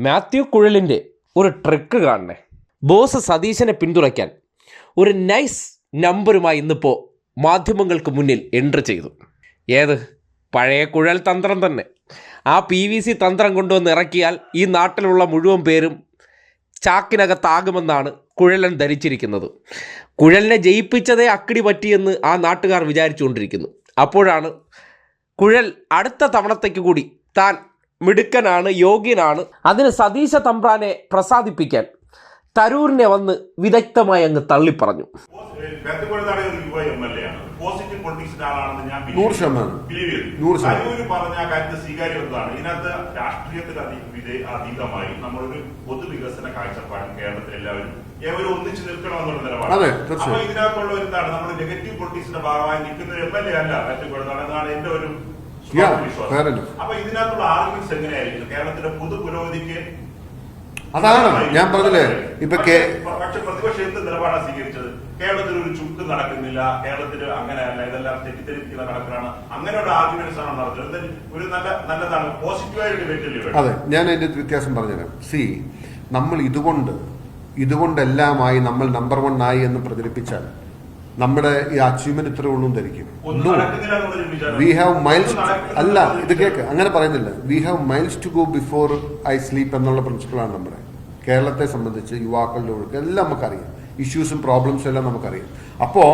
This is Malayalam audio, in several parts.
മാത്യു കുഴലിന്റെ ഒരു ട്രിക്ക് കാണണേ. ബോസ് സതീശനെ പിന്തുണയ്ക്കാൻ ഒരു നൈസ് നമ്പറുമായി ഇന്നിപ്പോൾ മാധ്യമങ്ങൾക്ക് മുന്നിൽ എൻട്രി ചെയ്തു. ഏത്? പഴയ കുഴൽ തന്ത്രം തന്നെ. ആ പി വി സി തന്ത്രം കൊണ്ടുവന്ന് ഇറക്കിയാൽ ഈ നാട്ടിലുള്ള മുഴുവൻ പേരും ചാക്കിനകത്താകുമെന്നാണ് കുഴലൻ ധരിച്ചിരിക്കുന്നത്. കുഴലിനെ ജയിപ്പിച്ചതേ അക്കിടി പറ്റിയെന്ന് ആ നാട്ടുകാർ വിചാരിച്ചുകൊണ്ടിരിക്കുന്നു. അപ്പോഴാണ് കുഴൽ അടുത്ത തവണത്തേക്ക് കൂടി താൻ മിടുക്കനാണ് യോഗ്യനാണ്. അതിന് സതീശ തമ്പ്രാനെ പ്രസാദിപ്പിക്കാൻ തരൂരിനെ വന്ന് വിദഗ്ധമായി അങ്ങ് തള്ളിപ്പറഞ്ഞു. ബന്ധപ്പെടുത്താണ് ഒരു യുവ എം ആണ് പോസിറ്റീവ് പൊളിറ്റിക്സിന്റെ ആളാണെന്ന് ഞാൻ നൂറ് ശതമാനം. ബിലീവ് ചെയ്തു. തരൂര് പറഞ്ഞ ആ കാര്യത്തിൽ സ്വീകാര്യതാണ് ഇതിനകത്ത് രാഷ്ട്രീയത്തിന് അതി- വിധേ- അതീതമായി നമ്മളൊരു പൊതുവികസന കാഴ്ചപ്പാടും കേരളത്തിൽ എല്ലാവരും ഏവരും ഒന്നിച്ചു നിൽക്കണമെന്നുള്ള നിലപാട്. അപ്പൊ ഇതിനകത്തുള്ള ഒരു എന്താണ്? നമ്മൾ നെഗറ്റീവ് പൊളിറ്റിക്സിന്റെ ഭാഗമായി നിൽക്കുന്ന ഒരു എം എൽ എ അല്ല എന്നാണ് എന്റെ ഒരു Yeah, വിശ്വാസം fair enough. അപ്പൊ ഇതിനകത്തുള്ള ആർഗ്യുമെന്റ്സ് എങ്ങനെയായിരിക്കും? കേരളത്തിന്റെ പൊതു പുരോഗതിക്ക് അതാണ്. ഞാൻ പറഞ്ഞില്ലേ ഇപ്പൊ കെ പക്ഷെ പ്രതിപക്ഷ എന്ത് നിലപാടാണ് സ്വീകരിച്ചത്. കേരളത്തിൽ ഒരു ചുക്ക് നടക്കുന്നില്ല. കേരളത്തിൽ അങ്ങനെയല്ല ഇതെല്ലാം തെറ്റിദ്ധരിപ്പിക്കുന്ന കണക്കിലാണ്. അങ്ങനെയുള്ള ആർഗ്യുമെന്റ്സ് ആണ് നടത്തുന്നത് എന്തായാലും ഒരു നല്ല നല്ലതാണ്. പോസിറ്റീവായ ഡിബേറ്റ് അല്ലേ വേണ്ടത്? അതെ ഞാൻ അതിന്റെ വ്യത്യാസം പറഞ്ഞുതരാം. സി നമ്മൾ ഇതുകൊണ്ട് ഇതുകൊണ്ടെല്ലാമായി നമ്മൾ നമ്പർ വൺ ആയി എന്ന് പ്രചരിപ്പിച്ചാൽ നമ്മുടെ ഈ അച്ചീവ്മെന്റ് ഇത്ര ഉള്ളൂ ധരിക്കും. വി ഹാവ് മൈൽസ് അല്ല ഇത് കേക്ക്. അങ്ങനെ പറയുന്നില്ല. We have miles to go before I sleep എന്നുള്ള പ്രിൻസിപ്പിളാണ് നമ്മുടെ. കേരളത്തെ സംബന്ധിച്ച് യുവാക്കളുടെ ഒഴുക്ക് എല്ലാം നമുക്കറിയാം. ഇഷ്യൂസും പ്രോബ്ലംസും എല്ലാം നമുക്കറിയാം. അപ്പോൾ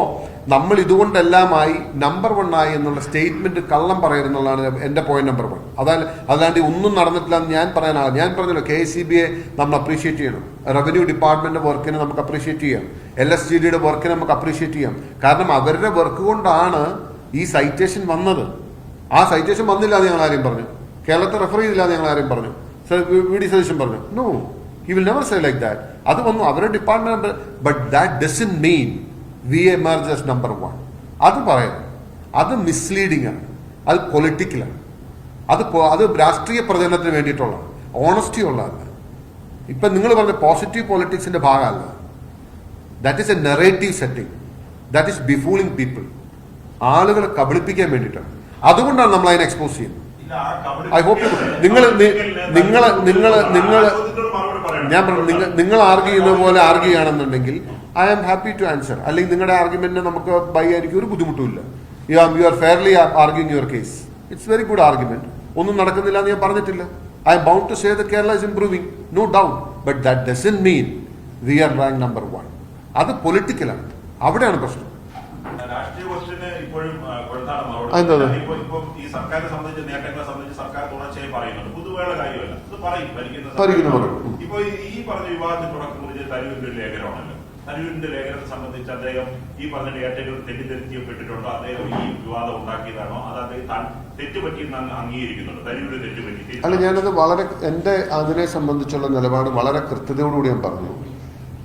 നമ്മൾ ഇതുകൊണ്ടെല്ലാമായി നമ്പർ വൺ ആയി എന്നുള്ള സ്റ്റേറ്റ്മെന്റ് കള്ളം പറയുന്നുള്ളതാണ് എന്റെ പോയിന്റ് നമ്പർ വൺ അതായത് അല്ലാണ്ട് ഒന്നും നടന്നിട്ടില്ല എന്ന് ഞാൻ പറയാനാണ് ഞാൻ പറഞ്ഞല്ലോ കെ സി ബി എ നമ്മൾ അപ്രീഷിയേറ്റ് ചെയ്യണം. റവന്യൂ ഡിപ്പാർട്ട്മെന്റ് വർക്കിനെ നമുക്ക് അപ്രീഷിയേറ്റ് ചെയ്യാം. എൽ എസ് ജി ഡിയുടെ വർക്കിനെ നമുക്ക് അപ്രീഷിയേറ്റ് ചെയ്യാം. കാരണം അവരുടെ വർക്ക് കൊണ്ടാണ് ഈ സൈറ്റേഷൻ വന്നത്. ആ സൈറ്റേഷൻ വന്നില്ല എന്ന് ഞങ്ങൾ ആരെയും പറഞ്ഞു. കേരളത്തെ റെഫർ ചെയ്തില്ല എന്ന് ഞങ്ങൾ ആരെയും പറഞ്ഞു. വി ഡി സതീശൻ പറഞ്ഞു. No he will never say like that അത് വന്നു അവരുടെ department but that doesn't mean we emerge as number one അത് പറയാം അത് മിസ്ലീഡിംഗ് ആണ്. അത് പൊളിറ്റിക്കലാണ് അത് അത് രാഷ്ട്രീയ പ്രചരണത്തിന് വേണ്ടിയിട്ടുള്ളതാണ്. ഓണസ്റ്റി ഉള്ളതല്ല. ഇപ്പം നിങ്ങൾ പറഞ്ഞ പോസിറ്റീവ് പൊളിറ്റിക്സിന്റെ ഭാഗമല്ല. That is a narrative setting that is befooling people ആളുകളെ കബളിപ്പിക്കാൻ വേണ്ടിയിട്ടാണ്. അതുകൊണ്ടാണ് നമ്മൾ അതിനെ എക്സ്പോസ് ചെയ്യുന്നത്. ഐ ഹോപ്പ് നിങ്ങൾ നിങ്ങൾ നിങ്ങൾ you- ഞാൻ പറഞ്ഞു നിങ്ങൾ നിങ്ങൾ ആർഗ്യ ചെയ്യുന്ന പോലെ ആർഗ്യ ചെയ്യുകയാണെന്നുണ്ടെങ്കിൽ I am happy to answer അല്ലെങ്കിൽ നിങ്ങളുടെ ആർഗ്യുമെന്റിന് നമുക്ക് ബൈ ആയിരിക്കും ഒരു ബുദ്ധിമുട്ടുമില്ല you am you are fairly arguing your case it's very good argument ഒന്നും നടക്കുന്നില്ല എന്ന് ഞാൻ പറഞ്ഞിട്ടില്ല. I'm bound to say the Kerala is improving no doubt but that doesn't mean we are rank number one അത് പൊളിറ്റിക്കലാണ് അവിടെയാണ് പ്രശ്നം. രാഷ്ട്രീയ അത്? പുതുവേള കാര്യമല്ല ഇത് പറയും. ഭരിക്കുന്ന. ഇപ്പൊ ഈ- പറഞ്ഞ വിവാദത്തിൽ തുടക്കം കുറിച്ച് തരൂരിന്റെ ലേഖനമാണല്ലോ. തരൂരിന്റെ ലേഖനത്തെ സംബന്ധിച്ച് അദ്ദേഹം ഈ പറഞ്ഞ ഡേറ്റകൾ തെറ്റിദ്ധരിക്കപ്പെട്ടിട്ടുണ്ടോ അദ്ദേഹം ഈ വിവാദം ഉണ്ടാക്കിയതാണോ? അത് അദ്ദേഹം താൻ തെറ്റുപറ്റിയെന്ന് അംഗീകരിക്കുന്നുണ്ട് തരൂര് തെറ്റുപറ്റി. അല്ല ഞാനത് വളരെ എന്റെ അതിനെ സംബന്ധിച്ചുള്ള നിലപാട് വളരെ കൃത്യതയോടുകൂടി ഞാൻ പറഞ്ഞു.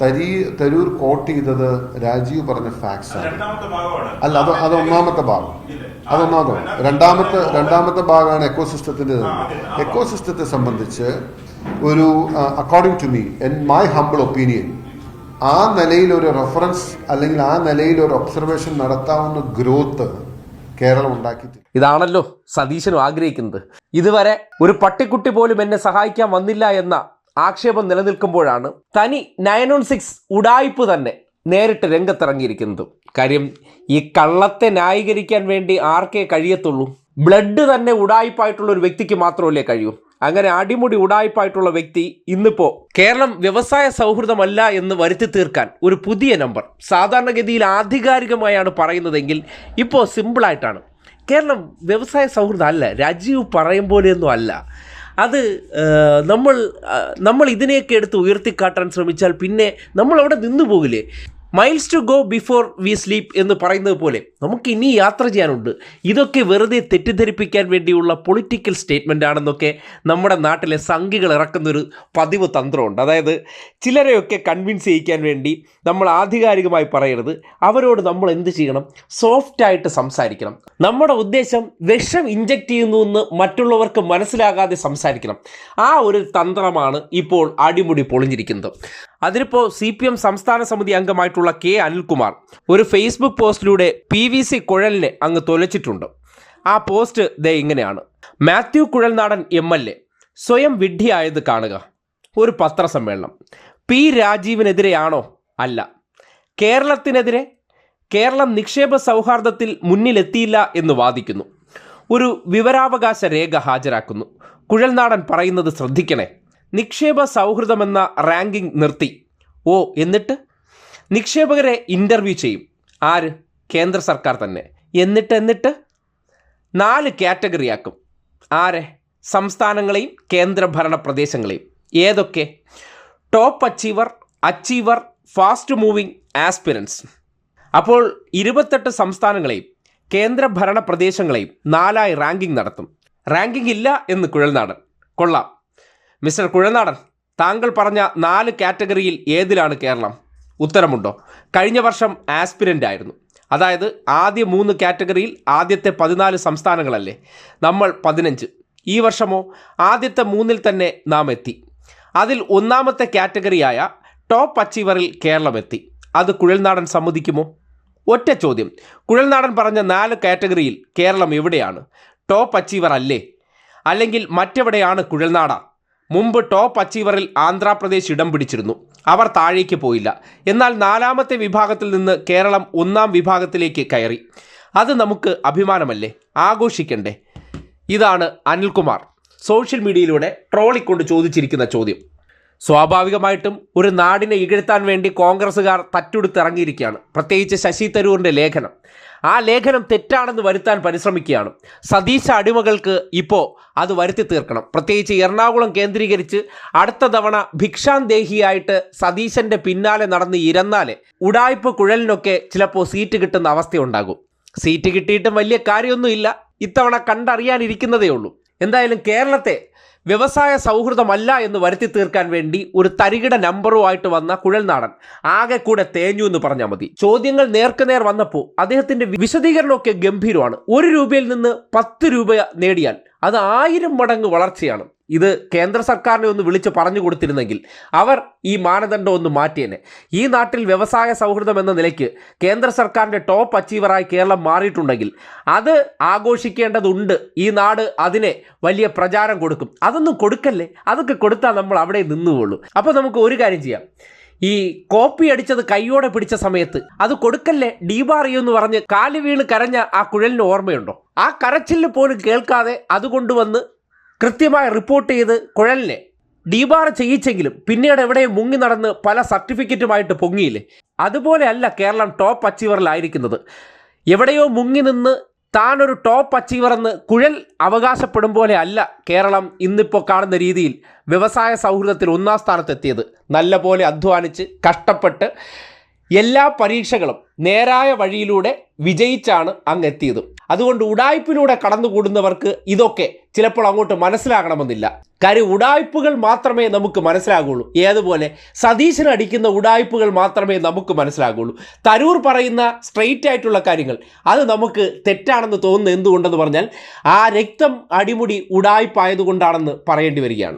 തരി തരൂർ കോട്ട് ചെയ്തത് രാജീവ് പറഞ്ഞ ഫാക്സ് അല്ല അത് അത് ഒന്നാമത്തെ ഭാഗം. ഭാഗം. രണ്ടാമത്തെ രണ്ടാമത്തെ ഭാഗമാണ് എക്കോ സിസ്റ്റത്തിന്റെ എക്കോ സിസ്റ്റത്തെ സംബന്ധിച്ച് ഒരു according to me in my humble opinion ആ നിലയിൽ ഒരു റെഫറൻസ് അല്ലെങ്കിൽ ആ നിലയിൽ ഒരു ഒബ്സർവേഷൻ നടത്താവുന്ന ഗ്രോത്ത് കേരളം ഉണ്ടാക്കി ഇതാണല്ലോ സതീശനും ആഗ്രഹിക്കുന്നത്. ഇതുവരെ ഒരു പട്ടിക്കുട്ടി പോലും എന്നെ സഹായിക്കാൻ വന്നില്ല എന്ന ആക്ഷേപം നിലനിൽക്കുമ്പോഴാണ് തനി നയൻ ഓൺ സിക്സ് ഉടായ്പ് തന്നെ നേരിട്ട് രംഗത്തിറങ്ങിയിരിക്കുന്നത്. കാര്യം ഈ കള്ളത്തെ ന്യായീകരിക്കാൻ വേണ്ടി ആർക്കേ കഴിയത്തുള്ളൂ? ബ്ലഡ് തന്നെ ഉടായ്പായിട്ടുള്ള ഒരു വ്യക്തിക്ക് മാത്രമല്ലേ കഴിയൂ. അങ്ങനെ അടിമുടി ഉടായ്പായിട്ടുള്ള വ്യക്തി ഇന്നിപ്പോ കേരളം വ്യവസായ സൗഹൃദമല്ല എന്ന് വരുത്തി തീർക്കാൻ ഒരു പുതിയ നമ്പർ. സാധാരണഗതിയിൽ ആധികാരികമായാണ് പറയുന്നതെങ്കിൽ ഇപ്പോൾ സിമ്പിളായിട്ടാണ് കേരളം വ്യവസായ സൗഹൃദം അല്ല രാജീവ് പറയും പോലെയൊന്നും അല്ല. അത് നമ്മൾ നമ്മൾ ഇതിനെയൊക്കെ എടുത്ത് ഉയർത്തിക്കാട്ടാൻ ശ്രമിച്ചാൽ പിന്നെ നമ്മൾ അവിടെ നിന്നു പോകില്ലേ? Miles to go before we sleep എന്ന് പറയുന്നത് പോലെ നമുക്ക് ഇനി യാത്ര ചെയ്യാനുണ്ട്. ഇതൊക്കെ വെറുതെ തെറ്റിദ്ധരിപ്പിക്കാൻ വേണ്ടിയുള്ള പൊളിറ്റിക്കൽ സ്റ്റേറ്റ്മെന്റ് ആണെന്നൊക്കെ നമ്മുടെ നാട്ടിലെ സംഘികൾ ഇറക്കുന്നൊരു പതിവ് തന്ത്രമുണ്ട്. അതായത് ചിലരെയൊക്കെ കൺവിൻസ് ചെയ്യിക്കാൻ വേണ്ടി നമ്മൾ ആധികാരികമായി പറയരുത്. അവരോട് നമ്മൾ എന്ത് ചെയ്യണം? സോഫ്റ്റായിട്ട് സംസാരിക്കണം. നമ്മുടെ ഉദ്ദേശം വിഷം ഇഞ്ചക്ട് ചെയ്യുന്നു എന്ന് മറ്റുള്ളവർക്ക് മനസ്സിലാകാതെ സംസാരിക്കണം. ആ ഒരു തന്ത്രമാണ് ഇപ്പോൾ അടിമുടി പൊളിഞ്ഞിരിക്കുന്നത്. അതിനിപ്പോൾ സി പി എം സംസ്ഥാന സമിതി അംഗമായിട്ടുള്ള കെ അനിൽകുമാർ ഒരു ഫേസ്ബുക്ക് പോസ്റ്റിലൂടെ പി വി സി കുഴലിനെ അങ്ങ് തൊലച്ചിട്ടുണ്ട്. ആ പോസ്റ്റ് ദേ ഇങ്ങനെയാണ്. Mathew Kuzhalnadan M L A സ്വയം വിഡ്ഢിയായത് കാണുക. ഒരു പത്രസമ്മേളനം. പി രാജീവിനെതിരെയാണോ? അല്ല. കേരളത്തിനെതിരെ കേരളം നിക്ഷേപ സൗഹാർദ്ദത്തിൽ മുന്നിലെത്തിയില്ല എന്ന് വാദിക്കുന്നു. ഒരു വിവരാവകാശ രേഖ ഹാജരാക്കുന്നു. കുഴൽനാടൻ പറയുന്നത് ശ്രദ്ധിക്കണേ. നിക്ഷേപ സൗഹൃദമെന്ന റാങ്കിംഗ് നിർത്തി. ഓ എന്നിട്ട്? നിക്ഷേപകരെ ഇന്റർവ്യൂ ചെയ്യും. ആര്? കേന്ദ്ര സർക്കാർ തന്നെ. എന്നിട്ട് എന്നിട്ട്? നാല് കാറ്റഗറിയാക്കും. ആരെ? സംസ്ഥാനങ്ങളെയും കേന്ദ്രഭരണ പ്രദേശങ്ങളെയും. ഏതൊക്കെ? Top achiever achiever fast moving aspirants അപ്പോൾ ഇരുപത്തെട്ട് സംസ്ഥാനങ്ങളെയും കേന്ദ്രഭരണ പ്രദേശങ്ങളെയും നാലായി റാങ്കിംഗ് നടത്തും. റാങ്കിംഗ് ഇല്ല എന്ന് കുഴൽനാടൻ. കൊള്ളാം. മിസ്റ്റർ കുഴനാടൻ താങ്കൾ പറഞ്ഞ നാല് കാറ്റഗറിയിൽ ഏതിലാണ് കേരളം? ഉത്തരമുണ്ടോ? കഴിഞ്ഞ വർഷം ആസ്പിരന്റ് ആയിരുന്നു. അതായത് ആദ്യ മൂന്ന് കാറ്റഗറിയിൽ ആദ്യത്തെ പതിനാല് സംസ്ഥാനങ്ങളല്ലേ? നമ്മൾ പതിനഞ്ച്. ഈ വർഷമോ? ആദ്യത്തെ മൂന്നിൽ തന്നെ നാം എത്തി. അതിൽ ഒന്നാമത്തെ കാറ്റഗറിയായ ടോപ്പ് അച്ചീവറിൽ കേരളം എത്തി. അത് കുഴൽനാടൻ സമ്മതിക്കുമോ? ഒറ്റ ചോദ്യം. കുഴൽനാടൻ പറഞ്ഞ നാല് കാറ്റഗറിയിൽ കേരളം എവിടെയാണ്? ടോപ്പ് അച്ചീവർ അല്ലേ? അല്ലെങ്കിൽ മറ്റെവിടെയാണ് കുഴൽനാട? മുമ്പ് ടോപ്പ് അച്ചീവറിൽ ആന്ധ്രാപ്രദേശ് ഇടം പിടിച്ചിരുന്നു. അവർ താഴേക്ക് പോയില്ല. എന്നാൽ നാലാമത്തെ വിഭാഗത്തിൽ നിന്ന് കേരളം ഒന്നാം വിഭാഗത്തിലേക്ക് കയറി. അത് നമുക്ക് അഭിമാനമല്ലേ? ആഘോഷിക്കണ്ടേ? ഇതാണ് അനിൽകുമാർ. സോഷ്യൽ മീഡിയയിലൂടെ ട്രോളിക്കൊണ്ട് ചോദിച്ചിരിക്കുന്ന ചോദ്യം. സ്വാഭാവികമായിട്ടും ഒരു നാടിനെ ഇകഴ്ത്താൻ വേണ്ടി കോൺഗ്രസ്സുകാർ തട്ടുടുത്തിറങ്ങിയിരിക്കുകയാണ് പ്രത്യേകിച്ച് ശശി തരൂറിന്റെ ലേഖനം. ആ ലേഖനം തെറ്റാണെന്ന് വരുത്താൻ പരിശ്രമിക്കുകയാണ്. സതീശ അടിമകൾക്ക് ഇപ്പോൾ അത് വരുത്തി തീർക്കണം. പ്രത്യേകിച്ച് എറണാകുളം കേന്ദ്രീകരിച്ച് അടുത്ത തവണ ഭിക്ഷാന്തേഹിയായിട്ട് സതീശന്റെ പിന്നാലെ നടന്ന് ഇരന്നാൽ ഉടായ്പ കുഴലിനൊക്കെ ചിലപ്പോൾ സീറ്റ് കിട്ടുന്ന അവസ്ഥയുണ്ടാകും. സീറ്റ് കിട്ടിയിട്ടും വലിയ കാര്യമൊന്നുമില്ല. ഇത്തവണ കണ്ടറിയാനിരിക്കുന്നതേ ഉള്ളൂ എന്തായാലും കേരളത്തെ വ്യവസായ സൗഹൃദമല്ല എന്ന് വരുത്തി തീർക്കാൻ വേണ്ടി ഒരു തരികിട നമ്പറുമായിട്ട് വന്ന കുഴൽനാടൻ ആകെ കൂടെ തേഞ്ഞു എന്ന് പറഞ്ഞാൽ മതി. ചോദ്യങ്ങൾ നേർക്കുനേർ വന്നപ്പോൾ അദ്ദേഹത്തിന്റെ വിശദീകരണമൊക്കെ ഗംഭീരമാണ്. ഒരു രൂപയിൽ നിന്ന് പത്ത് രൂപ നേടിയാൽ അത് ആയിരം മടങ്ങ് വളർച്ചയാണ്. ഇത് കേന്ദ്ര സർക്കാരിനെ ഒന്ന് വിളിച്ച് പറഞ്ഞു കൊടുത്തിരുന്നെങ്കിൽ അവർ ഈ മാനദണ്ഡം ഒന്ന് മാറ്റിയേനെ. ഈ നാട്ടിൽ വ്യവസായ സൗഹൃദം എന്ന നിലയ്ക്ക് കേന്ദ്ര സർക്കാരിന്റെ ടോപ്പ് അച്ചീവറായി കേരളം മാറിയിട്ടുണ്ടെങ്കിൽ അത് ആഘോഷിക്കേണ്ടതുണ്ട്. ഈ നാട് അതിനെ വലിയ പ്രചാരം കൊടുക്കും. അതൊന്നും കൊടുക്കല്ലേ? അതൊക്കെ കൊടുത്താൽ നമ്മൾ അവിടെ നിന്നുകൊള്ളൂ. അപ്പോൾ നമുക്ക് ഒരു കാര്യം ചെയ്യാം. ഈ കോപ്പി അടിച്ചത് കൈയോടെ പിടിച്ച സമയത്ത് അത് കൊടുക്കല്ലേ? ഡീബാറിയോ എന്ന് പറഞ്ഞ് കാൽ വീണ് കരഞ്ഞ ആ കുഴലിന് ഓർമ്മയുണ്ടോ? ആ കരച്ചിലിന് പോലും കേൾക്കാതെ അത് കൊണ്ടുവന്ന് കൃത്യമായി റിപ്പോർട്ട് ചെയ്ത് കുഴലിനെ ഡീബാർ ചെയ്യിച്ചെങ്കിലും പിന്നീട് എവിടെയും മുങ്ങി നടന്ന് പല സർട്ടിഫിക്കറ്റുമായിട്ട് പൊങ്ങിയില്ലേ? അതുപോലെയല്ല കേരളം ടോപ്പ് അച്ചീവറിലായിരിക്കുന്നത് എവിടെയോ മുങ്ങി നിന്ന് താനൊരു ടോപ്പ് അച്ചീവർ എന്ന് കുഴൽ അവകാശപ്പെടും പോലെ അല്ല കേരളം ഇന്നിപ്പോൾ കാണുന്ന രീതിയിൽ വ്യവസായ സൗഹൃദത്തിൽ ഒന്നാം സ്ഥാനത്തെത്തിയത്. നല്ല പോലെ അധ്വാനിച്ച് കഷ്ടപ്പെട്ട് എല്ലാ പരീക്ഷകളും നേരായ വഴിയിലൂടെ വിജയിച്ചാണ് അങ്ങ് എത്തിയത് അതുകൊണ്ട് ഉടായ്പിലൂടെ കടന്നുകൂടുന്നവർക്ക് ഇതൊക്കെ ചിലപ്പോൾ അങ്ങോട്ട് മനസ്സിലാകണമെന്നില്ല. കാര്യം ഉടായ്പകൾ മാത്രമേ നമുക്ക് മനസ്സിലാകുള്ളൂ. ഏതുപോലെ? സതീശൻ അടിക്കുന്ന ഉടായ്പകൾ മാത്രമേ നമുക്ക് മനസ്സിലാകുള്ളൂ. തരൂർ പറയുന്ന സ്ട്രെയിറ്റ് ആയിട്ടുള്ള കാര്യങ്ങൾ അത് നമുക്ക് തെറ്റാണെന്ന് തോന്നുന്നത് എന്തുകൊണ്ടെന്ന് പറഞ്ഞാൽ ആ രക്തം അടിമുടി ഉടായ്പായതുകൊണ്ടാണെന്ന് പറയേണ്ടി വരികയാണ്.